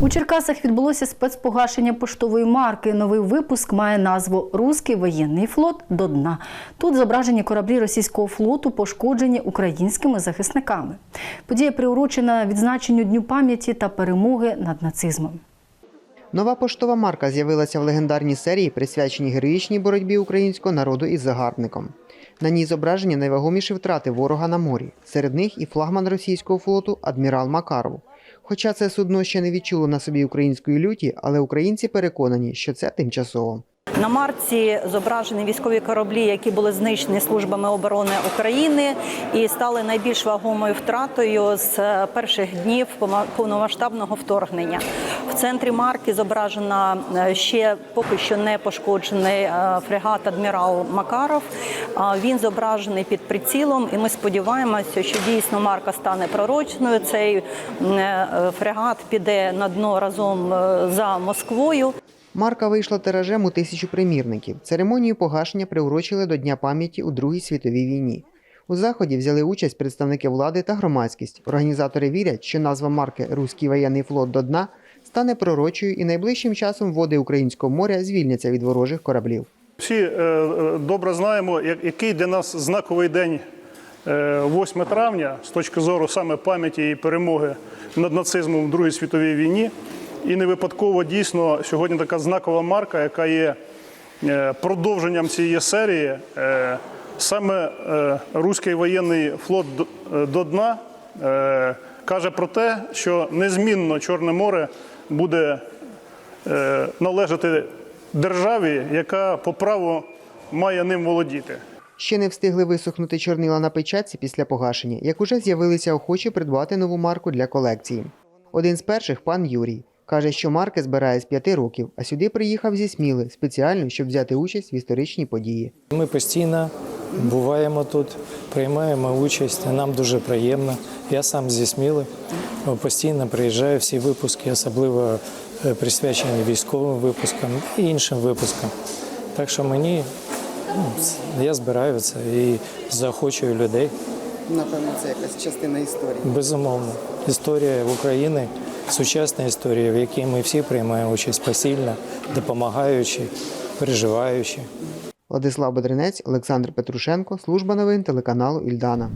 У Черкасах відбулося спецпогашення поштової марки. Новий випуск має назву Руський воєнний флот до дна. Тут зображені кораблі російського флоту, пошкоджені українськими захисниками. Подія приурочена відзначенню Дню пам'яті та перемоги над нацизмом. Нова поштова марка з'явилася в легендарній серії, присвяченій героїчній боротьбі українського народу із загарбником. На ній зображені найвагоміші втрати ворога на морі. Серед них і флагман російського флоту адмірал Макаров. Хоча це судно ще не відчуло на собі української люті, але українці переконані, що це тимчасово. На марці зображені військові кораблі, які були знищені службами оборони України і стали найбільш вагомою втратою з е, перших днів повномасштабного вторгнення. В центрі марки зображена е, ще поки що не пошкоджений е, фрегат адмірал Макаров. Він зображений під прицілом, і ми сподіваємося, що дійсно марка стане пророчною. Цей фрегат піде на дно разом за Москвою. Марка вийшла тиражем у тисячу примірників. Церемонію погашення приурочили до Дня пам'яті у Другій світовій війні. У заході взяли участь представники влади та громадськість. Організатори вірять, що назва марки Руський воєнний флот до дна стане пророчою і найближчим часом води українського моря звільняться від ворожих кораблів. Всі е, е, добре знаємо, який для нас знаковий день е, 8 травня з точки зору саме пам'яті і перемоги над нацизмом в Другій світовій війні. І не випадково дійсно сьогодні така знакова марка, яка є е, продовженням цієї серії. Е, Саме е, руський воєнний флот до- дна каже про те, що незмінно Чорне море буде належати державі, яка по праву має ним володіти. Ще не встигли висохнути чорнила на печатці після погашення, як уже з'явилися охочі придбати нову марку для колекції. Один з перших пан Юрій. Каже, що марки збирає з п'яти років, а сюди приїхав зі Сміли спеціально, щоб взяти участь в історичній події. Ми постійно буваємо тут, приймаємо участь. Нам дуже приємно. Я сам зі Сміли постійно приїжджаю всі випуски, особливо е, присвячені військовим випускам і іншим випускам. Так що мені ну, я збираю це і заохочую людей. Напевно, це якась частина історії. Безумовно, історія України, сучасна історія, в якій ми всі приймаємо участь посильно, допомагаючи, переживаючи. Владислав Бедренець, Олександр Петрушенко, служба новин телеканалу Ільдана.